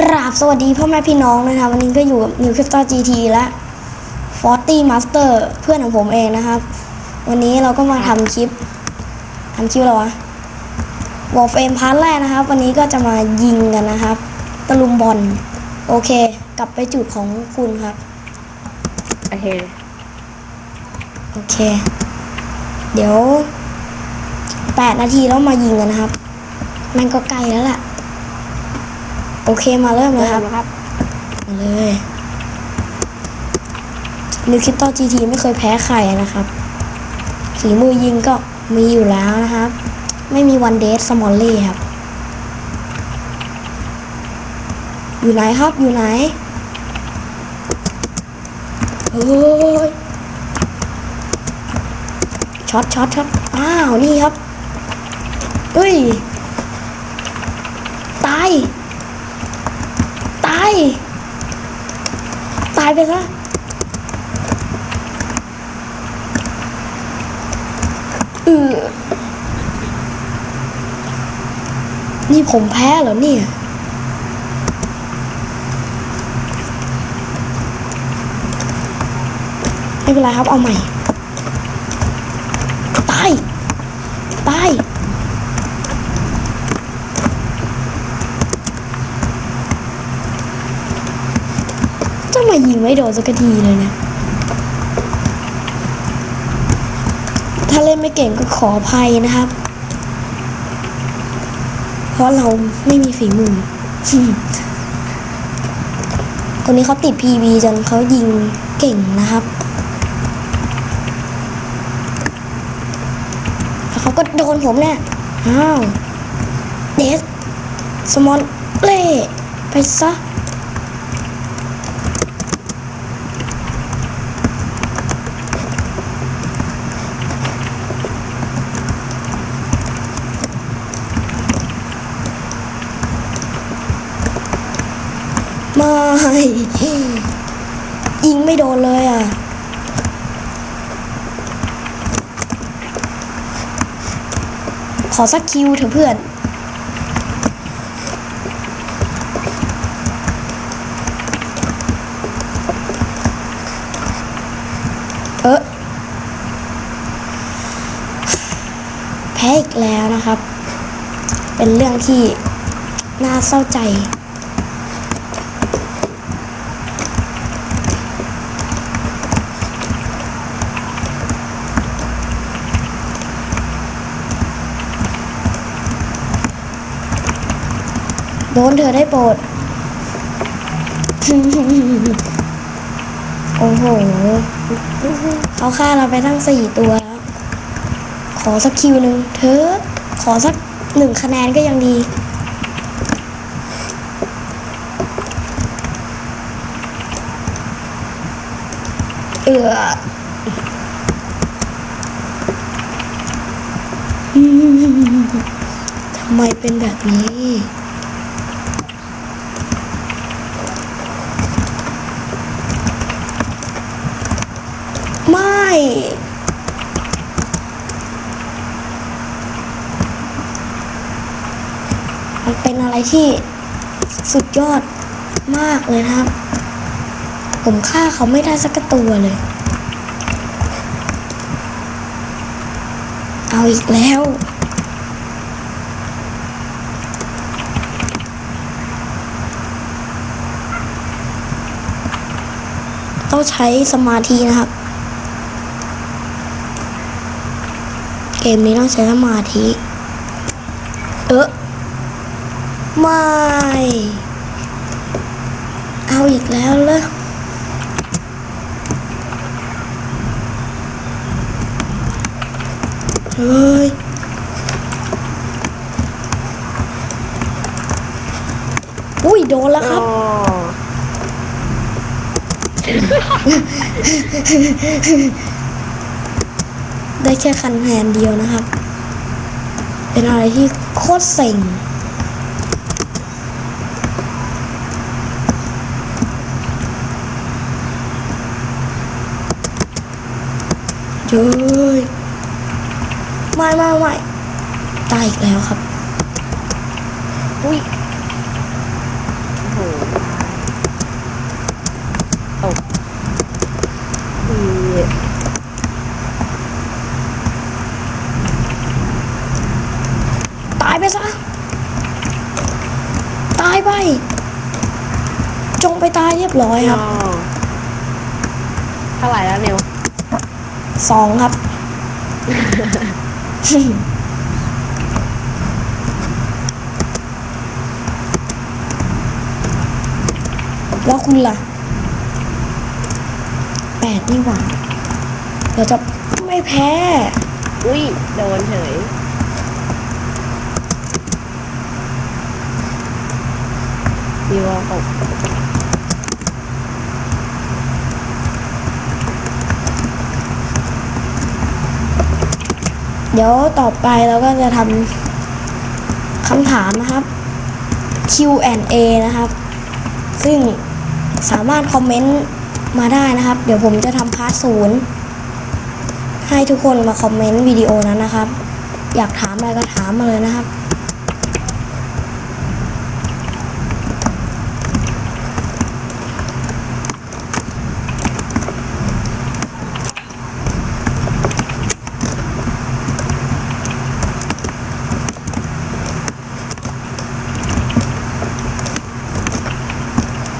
กราบสวัสดีพ่อแม่พี่น้องนะครับวันนี้ก็อยู่กับ New c r y p t o GT และ40 Master เพื่อนของผมเองนะครับ วันนี้เราก็มาทำคลิปทำคลิปอะไรวะวอลเฟมพาร์ทแรกนะครับ วันนี้ก็จะมายิงกันนะครับ ตะลุมบอลโอเค กลับไปจุดของคุณครับ โอเค โอเค เดี๋ยวแปดนาทีแล้วมายิงกันนะครับ มันก็ใกล้แล้วแหละ โอเคมาเริ่มเลยครับครับมาเลยนิวคิตโตจีทีไม่เคยแพ้ใครนะครับฝีมือยิงก็มีอยู่แล้วนะครับ ไม่มีวันเดสสมอลลี่ครับ อยู่ไหนครับอยู่ไหนเฮ้ยช็อตช็อตช็อตอ้าว นี่ครับเฮ้ย ตาย ตายตายไปซะเออนี่ผมแพ้เหรอเนี่ยไม่เป็นไรครับ เอาใหม่ ตาย ตาย จะมายิง ไม่โดนสักทีเลยเนี่ยถ้าเล่นไม่เก่งก็ขออภัยนะครับ เพราะเราไม่มีฝีมือ คนนี้เขาติด PV จนเขายิงเก่งนะครับ แล้วเขาก็โดนผมเนี่ย อ้าว เดส สมอลเล่ไปซะ ไม่ยิงไม่โดนเลยอะขอสักคิวเถอะเพื่อนเออแพ้อีกแล้วนะครับ เป็นเรื่องที่น่าเศร้าใจ ดนเธอได้โปรด โอ้โห เขาฆ่าเราไปทั้งสี่ตัวแล้ว ขอสักคิวหนึ่งเธอ ขอสักหนึ่งคะแนนก็ยังดี เออทำไมเป็นแบบนี้ ไม่ มันเป็นอะไรที่สุดยอดมากเลยนะครับ ผมฆ่าเขาไม่ได้สักตัวเลย เอาอีกแล้วต้องใช้สมาธินะครับ เกมนี้ต้องใช้สมาธิ เออไม่ เอาอีกแล้วเลยเฮ้ยอุ้ยโดนแล้วครับ ได้แค่คะแนนเดียวนะครับ เป็นอะไรที่โคตรเซ็งเย้ยไม่ไม่ไม่ตายอีกแล้วครับ อุ้ย โอ้โหายไป จงไปตายเรียบร้อยครับอ๋อเท่าไหร่แล้วนิวสองครับ แล้วคุณล่ะแปดนี่หว่าเดี๋ยวจะไม่แพ้ อุ้ยโดนเฉย ดีวอลหกเดี๋ยวต่อไปเราก็จะทำคำถามนะครับ Q&A นะครับ ซึ่งสามารถคอมเมนต์มาได้นะครับ เดี๋ยวผมจะทำพาร์ทศูนย์ให้ทุกคนมาคอมเมนต์วิดีโอนั้นนะครับ อยากถามอะไรก็ถามมาเลยนะครับ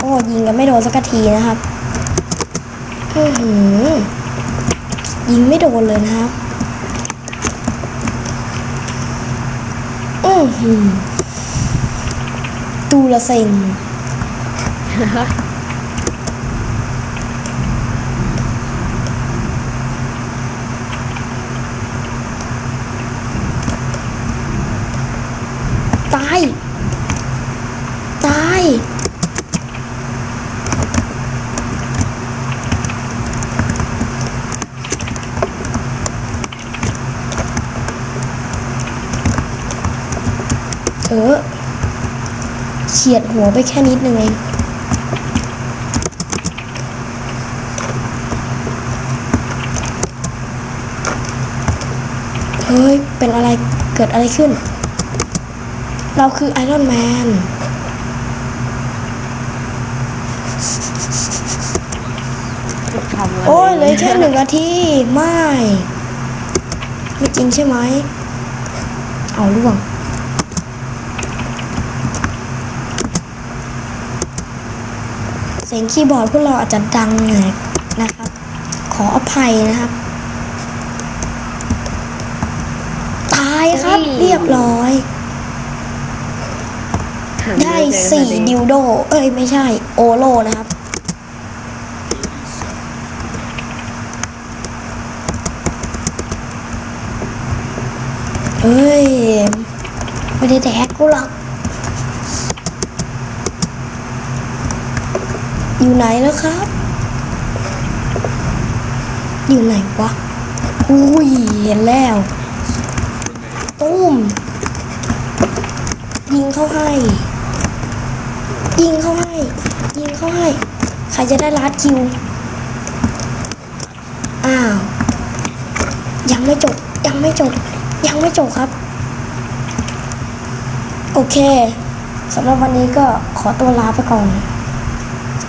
โอ้ ยิงไม่โดนสักทีนะครับอือหือยิงไม่โดนเลยนะครับอือหือตูละเซ็งตาย ตาย เออเฉียดหัวไปแค่นิดนึงเองเฮ้ย เป็นอะไร เกิดอะไรขึ้น เราคือไอรอนแมนทำอะไรโอ้ยเหลยแค่หนึ่งนาที ไม่ ไม่จริงใช่ไหม เอาล่วง เสียงคีย์บอร์ดพวกเราอาจจะดังหน่อยนะครับ ขออภัยนะครับ ตายครับเรียบร้อยหาได้ม่เจอสี่พอดิวโด เอ้ยไม่ใช่โอโลนะครับเอ้ย ไม่ได้แดกกูหรอก อยู่ไหนแล้วครับ อยู่ไหนวะ อุ้ยเห็นแล้วตุ้มยิงเข้าให้ ยิงเข้าให้ ยิงเข้าให้ ใครจะได้ลัดคิว อ้าว ยังไม่จบ ยังไม่จบ ยังไม่จบครับ โอเคสำหรับวันนี้ก็ขอตัวลาไปก่อน